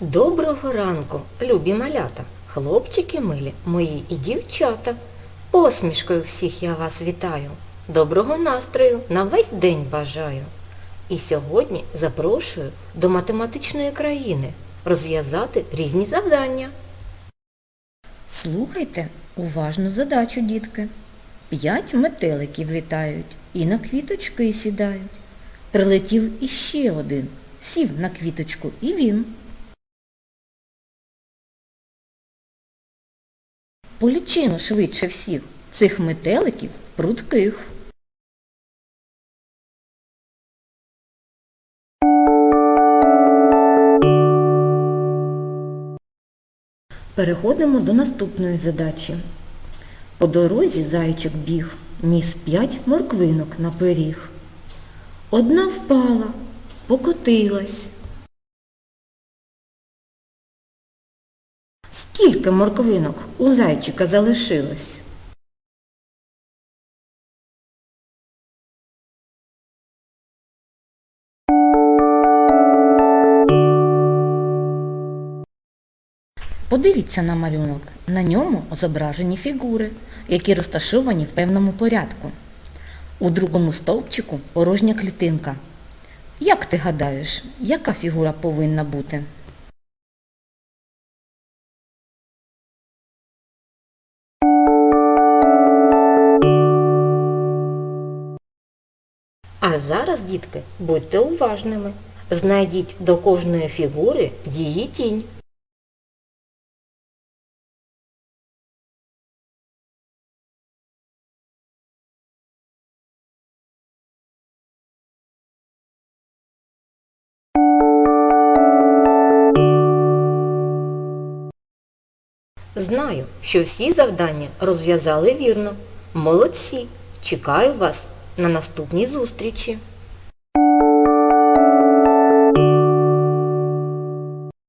Доброго ранку, любі малята, хлопчики милі, мої і дівчата. Посмішкою всіх я вас вітаю. Доброго настрою на весь день бажаю. І сьогодні запрошую до математичної країни розв'язати різні завдання. Слухайте уважно задачу, дітки. П'ять метеликів літають і на квіточки сідають. Прилетів іще один, сів на квіточку і він. Полічино швидше всіх цих метеликів прудких. Переходимо до наступної задачі. По дорозі зайчик біг, ніс п'ять морквинок на пиріг. Одна впала, покотилась. Скільки морквинок у зайчика залишилось? Подивіться на малюнок. На ньому зображені фігури, які розташовані в певному порядку. У другому стовпчику порожня клітинка. Як ти гадаєш, яка фігура повинна бути? А зараз, дітки, будьте уважними. Знайдіть до кожної фігури її тінь. Знаю, що всі завдання розв'язали вірно. Молодці! Чекаю вас на наступній зустрічі.